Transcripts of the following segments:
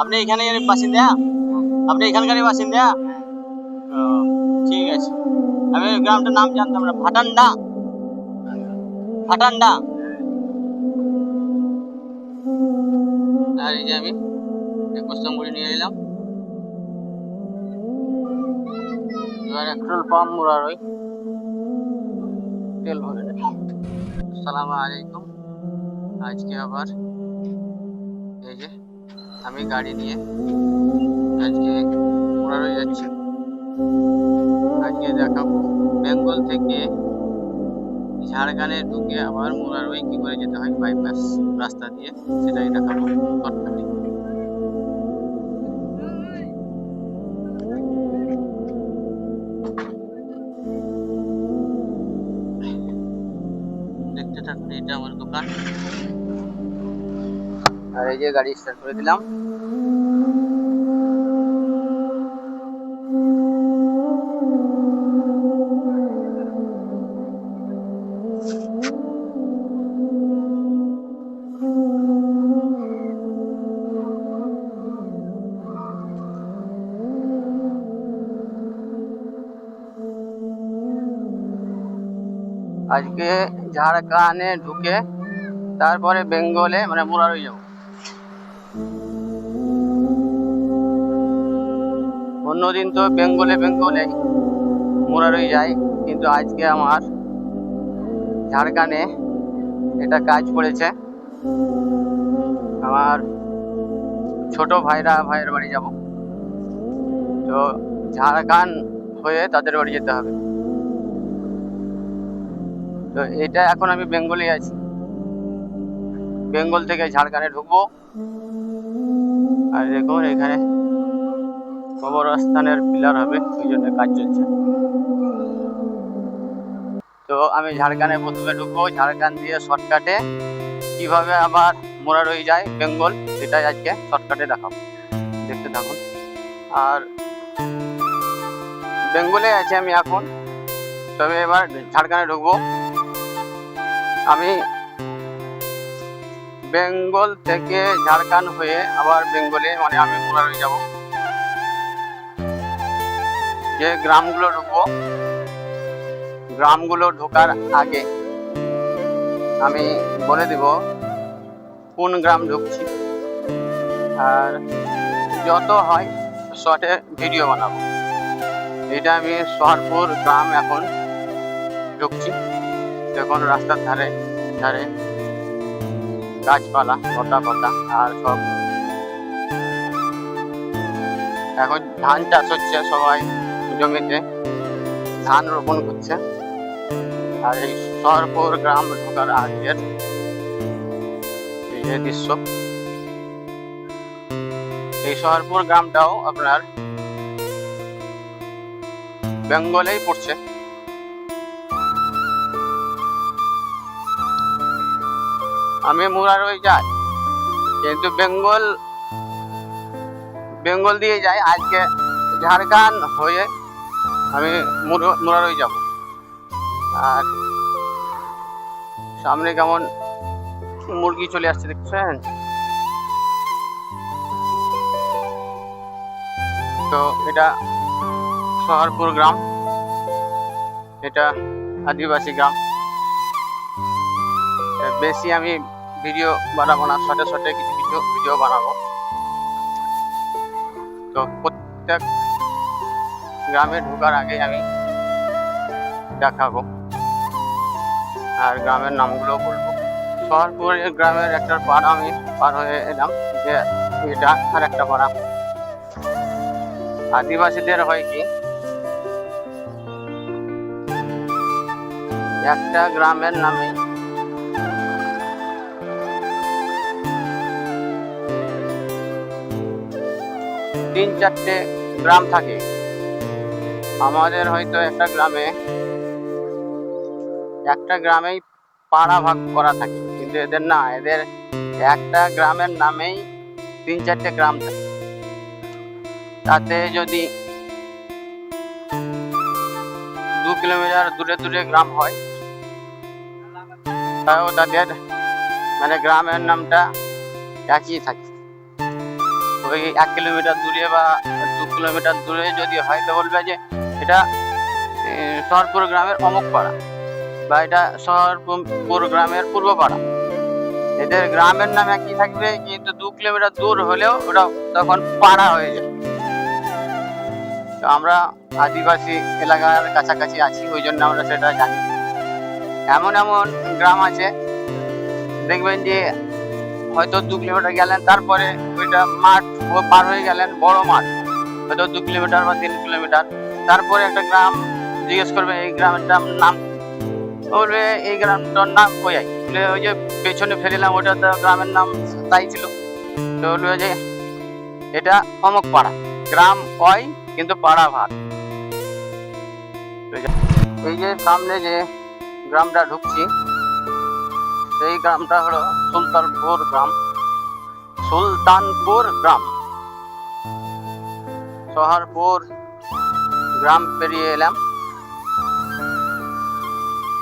আপনি এখানে বাসিন্দা? আপনি এখানকারই বাসিন্দা? ঠিক আছে। আমি গ্রামটার নাম জানতাম না। ভাটান্ডা। ভাটান্ডা। আর এই যে আমি করে নিয়ে এলাম। পেট্রোল পাম্প মুরারই তেল ভরে আসসালামু আলাইকুম। আজকে আবার এই যে আমি গাড়ি নিয়ে আজকে মুরারই যাচ্ছি। আজকে দেখাবো। বেঙ্গল থেকে ঝাড়গ্রামে ঢুকে আবার মুরারই কি করে যেতে হয় বাইপাস রাস্তা দিয়ে সেটাই দেখাবো। শর্টকাটে দেখতে থাকুন, এটা আমার দোকান। আর এই যে গাড়ি স্টার্ট করে দিলাম আজকে ঝাড়খণ্ডে ঢুকে তারপরে বেঙ্গলে মানে মুরারই যাব। অন্যদিন তো বেঙ্গলে বেঙ্গলে মুরারই যাই, কিন্তু আজকে আমার ঝাড়খণ্ডে এটা কাজ পড়েছে। আমার ছোট ভাইরা ভাইয়ের বাড়ি যাব। তো ঝাড়খণ্ড হয়ে তাদের বাড়ি যেতে হবে। তো এটা এখন আমি বেঙ্গলে আছি। বেঙ্গল থেকে ঝাড়খণ্ডে ঢুকবো। আর দেখুন এখানে কবরস্থানের পিলার হবে, ওই জন্য কাজ চলছে। তো আমি ঝাড়খণ্ডে প্রথমে ঢুকবো, ঝাড়খণ্ড দিয়ে শর্টকাটে কীভাবে আবার মোরারই যায়, বেঙ্গল, সেটাই আজকে শর্টকাটে দেখাবো। দেখতে থাকুন। আর বেঙ্গলে আছি আমি এখন, তবে এবার ঝাড়খণ্ডে ঢুকবো। আমি বেঙ্গল থেকে ঝাড়খণ্ড হয়ে আবার বেঙ্গলে মানে আমি মুরারি যাব। যে গ্রামগুলো ঢুকবো, গ্রামগুলো ঢোকার আগে আমি বলে দিব কোন গ্রাম ঢুকছি। আর যত হয় শর্টে ভিডিও বানাবো। এটা আমি সোহারপুর গ্রাম এখন ঢুকছি। দেখুন রাস্তার ধারে ধারে গাছপালা লতা পাতা আর সব। এখন ধান চাষ হচ্ছে সবাই। জমিতে ধান রোপণ করছে। আর এই শহরপুর গ্রাম ঢোকার আগের দৃশ্য। এই শহরপুর গ্রামটাও আপনার বেঙ্গলেই পড়ছে। আমি মুরারই যাই, কিন্তু বেঙ্গল বেঙ্গল দিয়ে যাই। আজকে ঝাড়খণ্ড হয়ে আমি মুর- মুরারই যাব। আর সামনে কেমন মুরগি চলে আসছে দেখছেন? তো এটা শহরপুর গ্রাম। এটা আদিবাসী গ্রাম। বেশি আমি ভিডিও বানাবো না, শর্টে শর্টে কিছু কিছু ভিডিও বানাবো। তো প্রত্যেক গ্রামে ঢোকার আগে আমি দেখাবো। আর গ্রামের নামগুলো বলব। শহরপুর গ্রামের একটা পাড়া আমি পার হয়ে এলাম, যে এটা আর একটা পাড়া। আদিবাসীদের হয় কি, একটা গ্রামের নামে তিন চারটে গ্রাম থাকে। আমাদের হয়তো একটা গ্রামে, একটা গ্রামেই পাড়া ভাগ করা থাকে। কিন্তু এদের না, এদের একটা গ্রামের নামেই তিন চারটে গ্রাম থাকে। তাতে যদি দু কিলোমিটার দূরে দূরে গ্রাম হয়, তাও তাদের মানে গ্রামের নামটা একই থাকে। ওই এক কিলোমিটার দূরে বা দু কিলোমিটার দূরে যদি হয়, তো বলবে যে এটা শহরপুর গ্রামের অমুক পাড়া বা এটা শহরপুর গ্রামের পূর্ব পাড়া এদের গ্রামের নাম একই থাকবে কিন্তু দু কিলোমিটার দূর হলেও ওটা তখন পাড়া হয়ে যায়। তো আমরা আদিবাসী এলাকার কাছাকাছি আছি, ওই জন্য আমরা সেটা জানি। এমন এমন গ্রাম আছে, দেখবেন যে হয়তো দু কিলোমিটার গেলেন, তারপরে ওইটা মাঠ পার হয়ে গেলেন, বড় মাঠ। হয়তো দু কিলোমিটার বা তিন কিলোমিটার। তারপরে একটা গ্রাম জিজ্ঞেস করবে, এই গ্রামেরটার নাম বলবে, এই গ্রামটার নাম বলে, ওই যে পেছনে ফেলিলাম, ওটা তো গ্রামের নাম, তাই ছিল। তো বলবে যে, এটা অমুক পাড়া গ্রাম ওই কিন্তু পাড়া ভাত। এই যে সামনে যে গ্রামটা ঢুকছি, এই গ্রামটা হলো সুলতানপুর গ্রাম। সুলতানপুর গ্রাম। শহরপুর গ্রাম পেরিয়ে এলাম।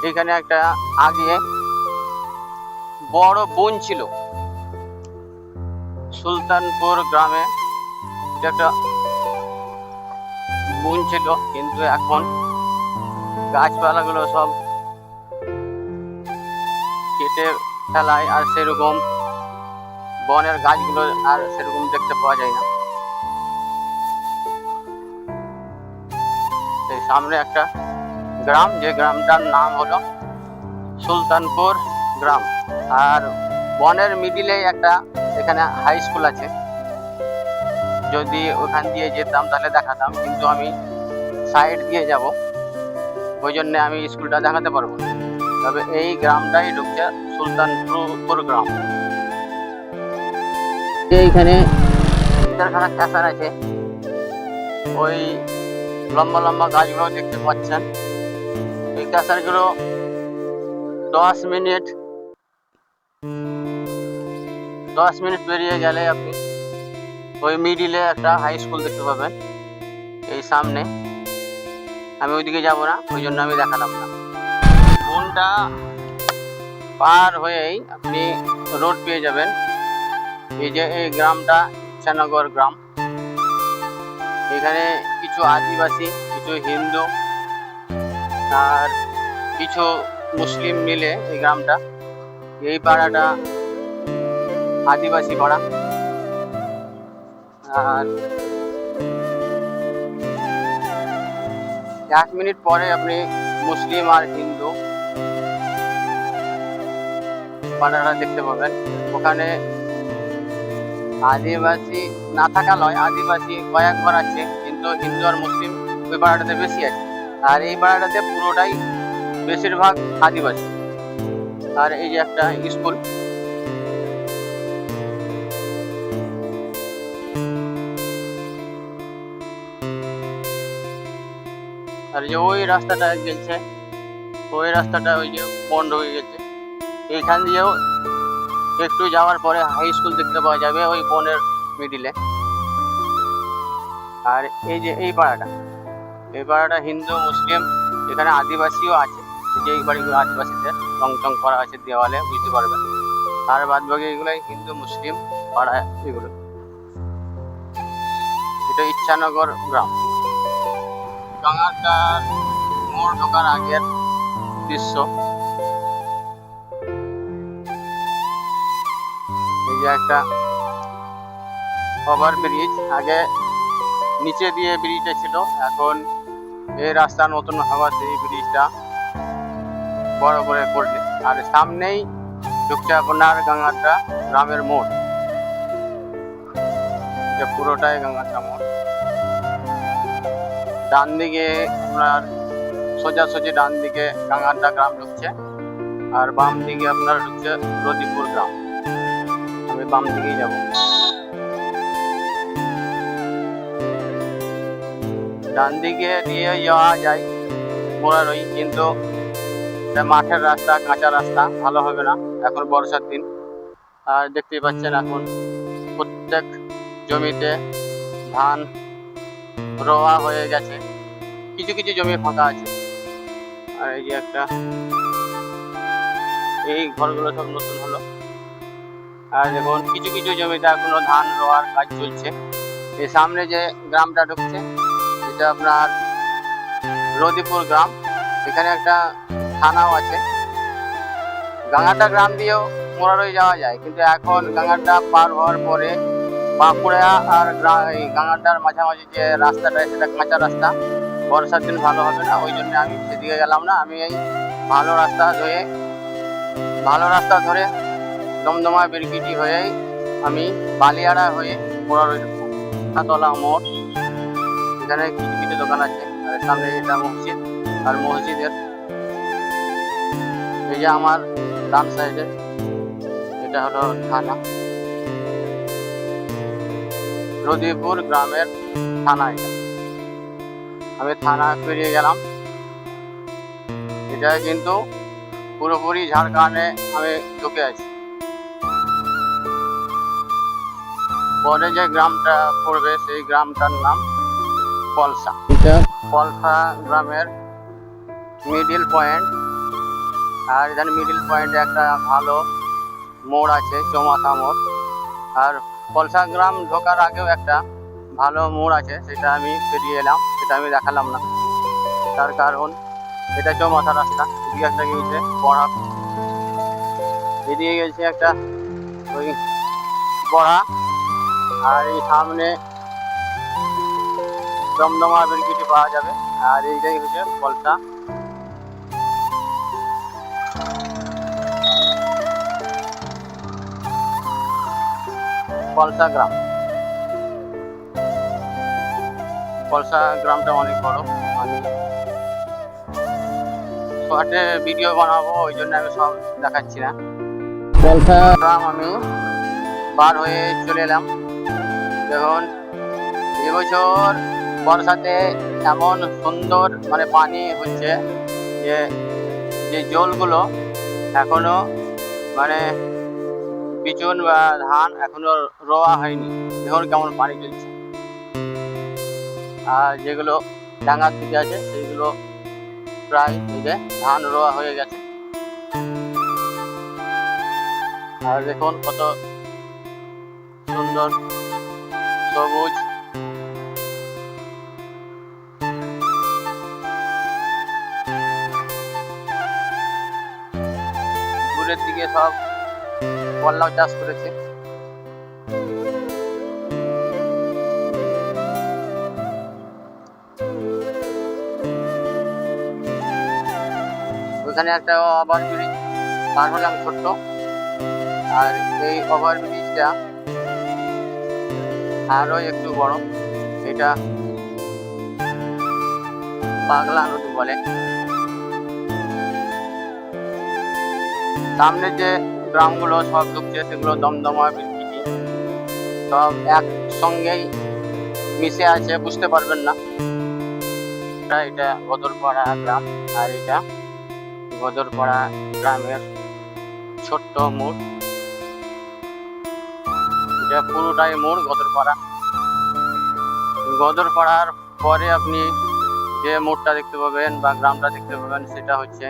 এখানে একটা আগে বড় বন ছিল। সুলতানপুর গ্রামে একটা বন ছিল, কিন্তু এখন গাছপালাগুলো সব কেটে ফেলায় আর সেরকম বনের গাছগুলো আর সেরকম দেখতে পাওয়া যায় না। সামনে একটা গ্রাম, যে গ্রামটার নাম হলো সুলতানপুর গ্রাম। আর বনের মিডিলে একটা এখানে হাই স্কুল আছে। যদি ওখান দিয়ে যেতাম তাহলে দেখাতাম, কিন্তু আমি সাইড দিয়ে যাব। ওই জন্য আমি স্কুলটা দেখাতে পারব তবে এই গ্রামটাই ঢুকছে সুলতানপুর গ্রাম। এইখানে ক্যাসার আছে। ওই লম্বা লম্বা গাছগুলো দেখতে পাচ্ছেন। এই ক্যাসারগুলো দশ মিনিট দশ মিনিট পেরিয়ে গেলে আপনি ওই মিডিলে একটা হাই স্কুল দেখতে পাবেন, এই সামনে। আমি ওইদিকে যাব না, ওই জন্য আমি দেখালাম না। বনটা পার হয়েই আপনি রোড পেয়ে যাবেন। এই যে এই গ্রামটা, ইচ্ছানগর গ্রাম। এখানে কিছু আদিবাসী, কিছু হিন্দু আর কিছু মুসলিম মিলে এই গ্রামটা। এই পাড়াটা আদিবাসী পাড়া আর এক মিনিট পরে আপনি মুসলিম আর হিন্দু পাড়াটা দেখতে পাবেন। ওখানে আদিবাসী না থাকা নয় আদিবাসী কয়েকবার আছে। কিন্তু হিন্দু আর মুসলিম, ওই পাড়াটাতে বেশি আছে। আর এই পাড়াটাতে পুরোটাই বেশিরভাগ আদিবাসী। আর এই যে একটা স্কুল। আর যে ওই রাস্তাটা গেছে, ওই রাস্তাটা ওই যে বন্ধ হয়ে গেছে। এইখান দিয়েও একটু যাওয়ার পরে হাই স্কুল দেখতে পাওয়া যাবে, ওই বনের মিডিলে আর এই যে, এই পাড়াটা। এই পাড়াটা হিন্দু, মুসলিম, এখানে আদিবাসীও আছে। যে এই বাড়িগুলো আদিবাসীদের রং টং করা আছে দেওয়ালে, বুঝতে পারবেন। আর বাদ বাকি এগুলোই হিন্দু, মুসলিম পাড়া এগুলো। এটা ইচ্ছানগর গ্রাম। গঙ্গাটার মোড় ঢোকার আগের দৃশ্য। এই যে একটা ওভার ব্রিজ আগে নিচে দিয়ে ব্রিজটা ছিল। এখন এই রাস্তা নতুন হওয়াতে এই ব্রিজটা বড় করে করলে আর সামনেই ঢুকছে আপনার গঙ্গাটা, গ্রামের মোড়। পুরোটাই গঙ্গাটা মোড়। ডান দিকে আপনার সোজাসুজি ডান দিকে গাঙ্গারডা গ্রাম ঢুকছে। আর বাম দিকে আপনার ঢুকছে রদিপুর গ্রাম। আমি বাম দিকেই যাব। ডান দিকে দিয়ে যাওয়া যায়। মোড়ারই কিন্তু মাঠের রাস্তা, কাঁচা রাস্তা, ভালো হবে না এখন বর্ষার দিন। আর দেখতেই পাচ্ছেন এখন প্রত্যেক জমিতে ধান রোয়া হয়ে গেছে। কিছু কিছু জমি ফাঁকা আছে। আর এই যে একটা, এই ঘরগুলো সব নতুন হলো। আর দেখুন, কিছু কিছু জমিতে এখনও ধান রোয়ার কাজ চলছে। এই সামনে যে গ্রামটা ঢুকছে এটা আপনার রদিপুর গ্রাম। এখানে একটা থানাও আছে। গাঙ্গাটা গ্রাম দিয়েও মোরারই যাওয়া যায়, কিন্তু এখন গাঙ্গাটা পার হওয়ার পরে বাঁকুড়া আর এই গাঙ্গাটার মাঝামাঝি যে রাস্তাটা, সেটা কাঁচা রাস্তা। বর্ষার দিন ভালো হবে না, ওই জন্য আমি সেদিকে গেলাম না। আমি এই ভালো রাস্তা ধরে, ভালো রাস্তা ধরে দমদমা বিরকিটি হয়েই আমি বালিয়াড়া হয়ে মোরারই ঢুকবো তলা মোড়। এখানে কিছু কিছু দোকান আছে। আর সামনে এটা মসজিদ, আর মসজিদের এই যে আমার ডান সাইডে এটা হলো থানা। রদিপুর গ্রামের থানা এটা। আমি থানা পেরিয়ে গেলাম। এটা কিন্তু পুরোপুরি ঝাড়খণ্ডে আমি ঢুকে আছি। পরে যে গ্রামটা পড়বে, সেই গ্রামটার নাম পলসা। পলসা গ্রামের মিডিল পয়েন্ট আর এখানে মিডিল পয়েন্টে একটা ভালো মোড় আছে চৌমাথা মোড়। আর পলসা গ্রাম ঢোকার আগেও একটা ভালো মোড় আছে সেটা আমি পেরিয়ে এলাম সেটা আমি দেখালাম না। তার কারণ এটা চৌমাথা রাস্তা একটা গিয়েছে পড়া এদিকে গেছে একটা ওই পড়া আর এই সামনে দমদমা বেরকিটি পাওয়া যাবে। আর এইটাই হচ্ছে পলসা পলসা গ্রাম। পলসা গ্রামটা অনেক বড়। আমি শর্টে ভিডিও বানাবো, ওই জন্য আমি সব দেখাচ্ছি না। পলসা গ্রাম আমি পার হয়ে চলে এলাম। দেখুন, এবছর বর্ষাতে এমন সুন্দর মানে পানি হচ্ছে যে যে জলগুলো এখনও মানে বিচুন বা ধান এখনও রোয়া হয়নি। দেখুন কেমন পানি চলছে। আর যেগুলো ডাঙার দিকে আছে সেইগুলো প্রায় যে ধান রোয়া হয়ে গেছে। আর দেখুন কত সুন্দর সবুজ দূরের দিকে সব কল্লাও চাষ করেছে। ওখানে একটা ওভার ব্রিজ পার হলাম ছোট্ট। আর এই ওভার ব্রিজটা আরও একটু বড়, এটা পাগলা নদী বলে। সামনে যে গ্রামগুলো, সব ঢুকছে, সেগুলো দমদমা বিরকিটি সব একসঙ্গেই মিশে আছে, বুঝতে পারবেন না। এটা এটা গদরপাড়া গ্রাম, আর এটা গদরপাড়া গ্রামের ছোট্ট মোড়। এটা পুরোটাই মোড় গদরপাড়া গদরপাড়ার পরে আপনি যে মোড়টা দেখতে পাবেন বা গ্রামটা দেখতে পাবেন, সেটা হচ্ছে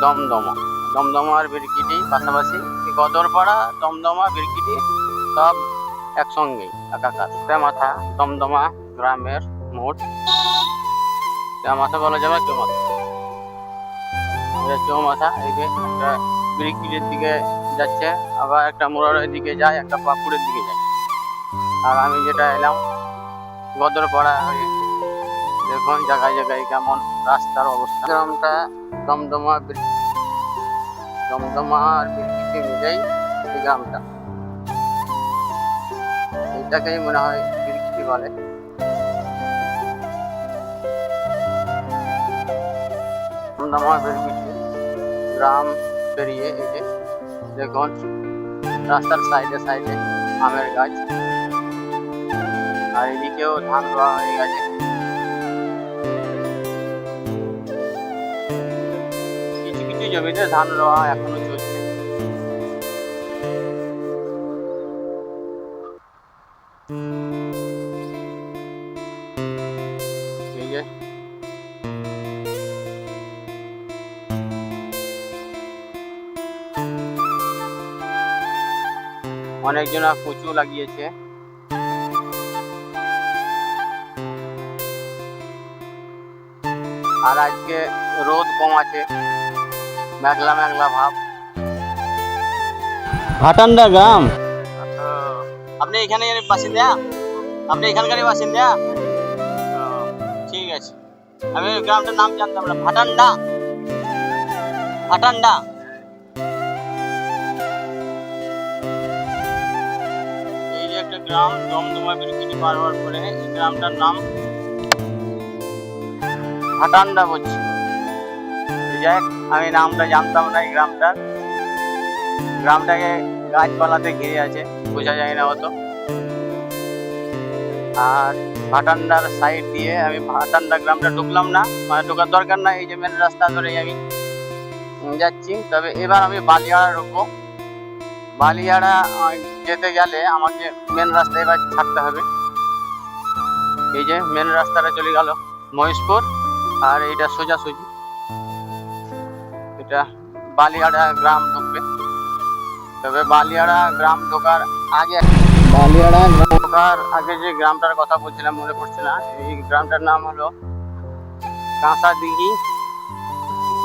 দমদমা। দমদমা আর বিরকিটি পাশাপাশি গদরপাড়া, দমদমা বিরকিটি সব একসঙ্গেই একাকার মাথা দমদমা গ্রামের মোড় মাথা বলা যাবে চৌমাথা। এটা চৌমাথা, এই যে একটা বিরকিটির দিকে যাচ্ছে, আবার একটা মোড়ের দিকে যায়, একটা পাকুড়ের দিকে যায়। আর আমি যেটা এলাম, গদরপাড়া হয়ে। দেখুন, জায়গায় জায়গায় কেমন রাস্তার অবস্থা। গ্রামটা দমদমা দমদমা আর মিলেই এই গ্রামটা। এটাকেই মনে হয় বিরকিটি বলে। দমদমা বিরকিটি গ্রাম পেরিয়ে এই যে দেখুন রাস্তার সাইডে সাইডে আমের গাছ। আর এদিকেও ধান রোয়া হয়ে গেছে। জমিতে ধান রোয়া এখনও চলছে। অনেকজনা কচু লাগিয়েছে। আর আজকে রোদ কম আছে। মেঘলা মেঘলা ভাব। ভাটান্ডা গ্রাম। আপনি এখানে বাসিন্দা? আপনি এখানকারই বাসিন্দা? ঠিক আছে। আমি গ্রামটার নাম জানতাম না। ভাটান্ডা। ভাটান্ডা। এই যে একটা গ্রাম দমদমা ব্রিগেডি পার হওয়ার পরে এই গ্রামটার নাম ভাটান্ডা বলছি। যাই আমি নামটা জানতাম না এই গ্রামটার। গ্রামটাকে গাছপালাতে ঘিরে আছে, বোঝা যায় না অত। আর ভাটান্ডার সাইড দিয়ে আমি ভাটান্ডা গ্রামটা ঢুকলাম না। মানে ঢোকার দরকার না এই যে মেন রাস্তা ধরেই আমি যাচ্ছি। তবে এবার আমি বালিয়াড়া ঢুকবো। বালিয়াড়া যেতে গেলে আমাকে মেন রাস্তা এবার ছাড়তে হবে। এই যে মেন রাস্তাটা চলে গেল মহেশপুর। আর এইটা সোজাসুজি। এটা বালিয়াড়া গ্রাম ঢুকবে। তবে বালিয়াড়া গ্রাম ঢোকার আগে বালিয়াড়া গ্রাম ঢোকার আগে যে গ্রামটার কথা বলছিলাম মনে পড়ছে না? এই গ্রামটার নাম হলো কাঁসা দিঘি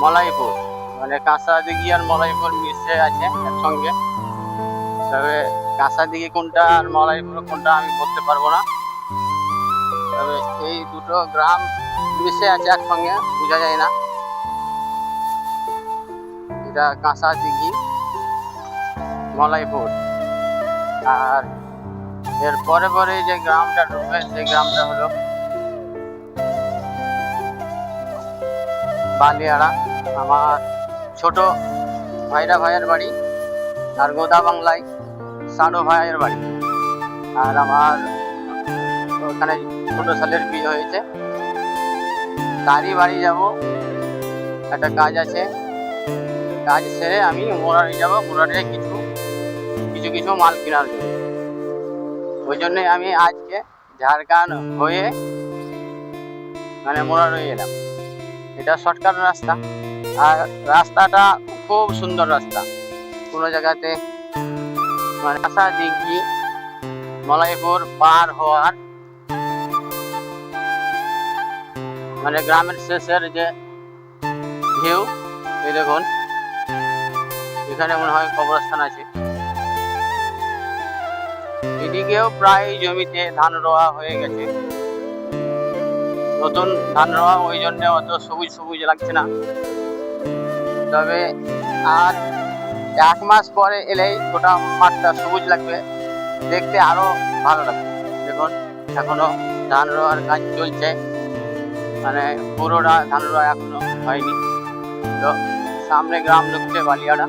মলাইপুর। মানে কাঁসা দিঘি আর মলাইপুর মিশে আছে একসঙ্গে। তবে কাঁসা দিঘি কোনটা আর মলাইপুর কোনটা আমি বলতে পারব না। তবে এই দুটো গ্রাম মিশে আছে একসঙ্গে বোঝা যায় না। এটা কাঁসা দিঘি মলাইপুর আর এর পরে পরে যে গ্রামটা ঢুকবে সেই গ্রামটা হলো বালিয়াড়া। আমার ছোট ভাইরা ভাইয়ের বাড়ি আর গোদা বাংলায় সানো ভাইয়ের বাড়ি। আর আমার ওখানে ছোট সালের বিয়ে হয়েছে। তারই বাড়ি যাব। একটা কাজ আছে। কাজ সেরে আমি মোরারি যাব মোরারে কিছু কিছু কিছু মাল কেনার জন্য। ওই জন্যই আমি আজকে ঝাড়খণ্ড হয়ে মানে মোরারই এলাম এটা শর্টকাট রাস্তা। আর রাস্তাটা খুব সুন্দর রাস্তা। কোনো জায়গাতে মানে আশা দিঘি মলাইপুর পার হওয়ার মানে গ্রামের শেষের যে ভিউ এই দেখুন। এখানে মনে হয় কবরস্থান আছে। এদিকেও প্রায় জমিতে ধান রোয়া হয়ে গেছে। নতুন ধান রোয়া, ওই জন্য অত সবুজ সবুজ লাগছে না। তবে আর এক মাস পরে এলেই গোটা মাঠটা সবুজ লাগবে। দেখতে আরও ভালো লাগবে। দেখুন, এখনও ধান রোয়ার কাজ চলছে। মানে পুরোটা ধান রোয়া এখনও হয়নি। তো সামনে গ্রাম ঢুকছে বালিয়াড়া।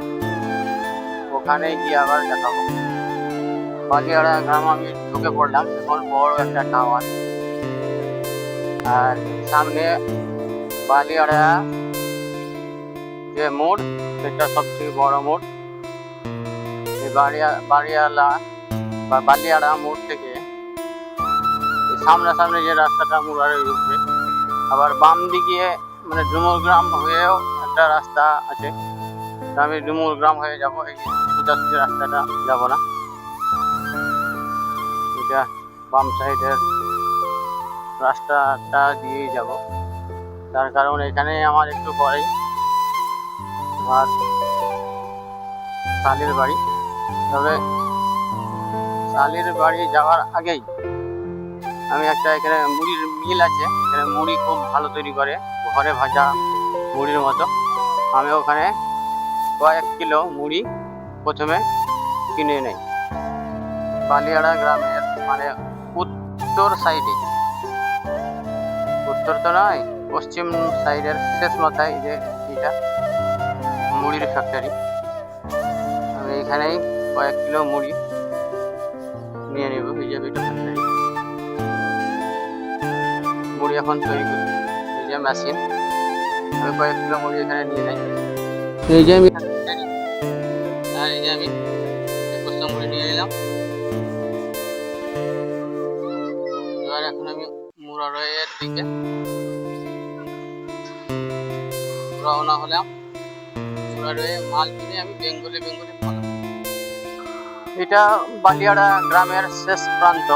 ওখানে গিয়ে আবার দেখাবো বালিয়াড়া গ্রাম আমি ঢুকে পড়লাম, এখন বড় একটা টাওয়ার আর সামনে বালিয়াড়া যে মোড়, সেটা সবচেয়ে বড় মোড়। বাড়িয়া বাড়িয়ালা বা বালিয়াড়া মোড় থেকে সামনাসামনি যে রাস্তাটা মুরারে ঢুকবে আবার বাম দিকে মানে ডুমুর গ্রাম হয়েও একটা রাস্তা আছে। আমি ডুমুর গ্রাম হয়ে যাব। এই সোজাসুজি রাস্তাটা যাব না। এটা বাম সাইডের রাস্তাটা দিয়েই যাব। তার কারণ এখানে আমার একটু পরেই আমার শালির বাড়ি। তবে শালির বাড়ি যাওয়ার আগেই আমি একটা এখানে মুড়ির মিল আছে। এখানে মুড়ি খুব ভালো তৈরি করে, ঘরে ভাজা মুড়ির মতো। আমি ওখানে কয়েক কিলো মুড়ি প্রথমে কিনে নেই। বালিয়াড়া গ্রামের মানে উত্তর সাইডে। উত্তর তো নয়, পশ্চিম সাইডের শেষ মাথায় যে এটা, মুড়ির ফ্যাক্টরি আমি এখানেই কয়েক কিলো মুড়ি নিয়ে নেব এই যে এটা ফ্যাক্টরি মুড়ি এখন তৈরি করি এই যে মেশিন আমি কয়েক কিলো মুড়ি এখানে নিয়ে নেই। এই যে আমি দিকে। রওনা হলাম মাল কিনে আমি এটা বালিয়াড়া গ্রামের শেষ প্রান্ত।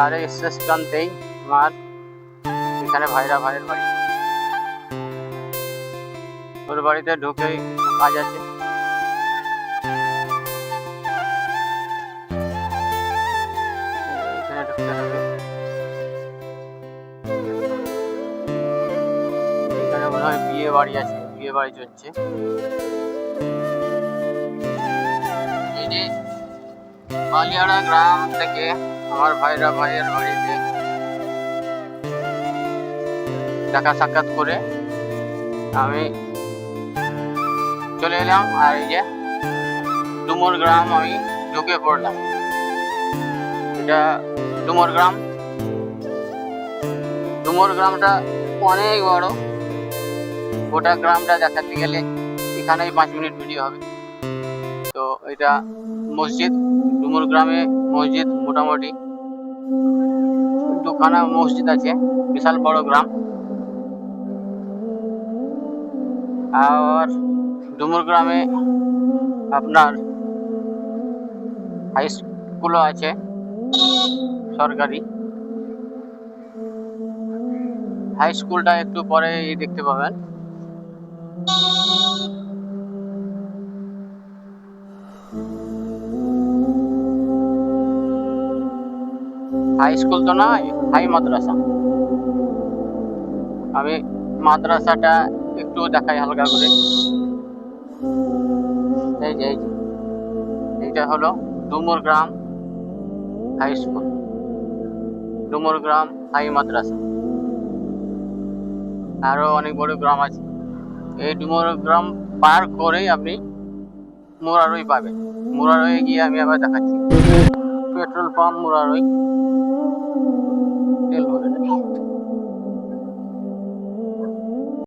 আর এই শেষ প্রান্তেই আমার এখানে ভাইরা ভাইয়ের বাড়ি। ওর বাড়িতে ঢুকেই কাজ আছে। বাড়ি আছে, বিয়ে বাড়ি চলছে। বালিয়াড়া গ্রাম থেকে আমার ভাইরা ভাইয়ের বাড়িতে দেখা সাক্ষাৎ করে আমি চলে এলাম, আর এই যে ডুমুর গ্রাম আমি ঢুকে পড়লাম। এটা ডুমুর গ্রাম। ডুমুর গ্রামটা অনেক বড়। গোটা গ্রামটা দেখাতে গেলে এখানেই পাঁচ মিনিট ভিডিও হবে। তো এটা মসজিদ, ডুমুর গ্রামে মসজিদ মোটামুটি। দুখানা মসজিদ আছে, বিশাল বড় গ্রাম। আর ডুমুর গ্রামে আপনার হাই স্কুলও আছে, সরকারি। হাই স্কুলটা একটু পরে দেখতে পাবেন। হাই স্কুল তো নয় হাই মাদ্রাসা। আমি মাদ্রাসাটা একটু দেখাই হালকা করে। এই যে এইটা হলো ডুমুর গ্রাম হাই স্কুল ডুমুর গ্রাম হাই মাদ্রাসা। আরও অনেক বড় গ্রাম আছে। এই ডুমর গ্রাম পার করেই আপনি মুরারই পাবেন। মুরারই গিয়ে আমি আবার দেখাচ্ছি। Petrol pump Murarai.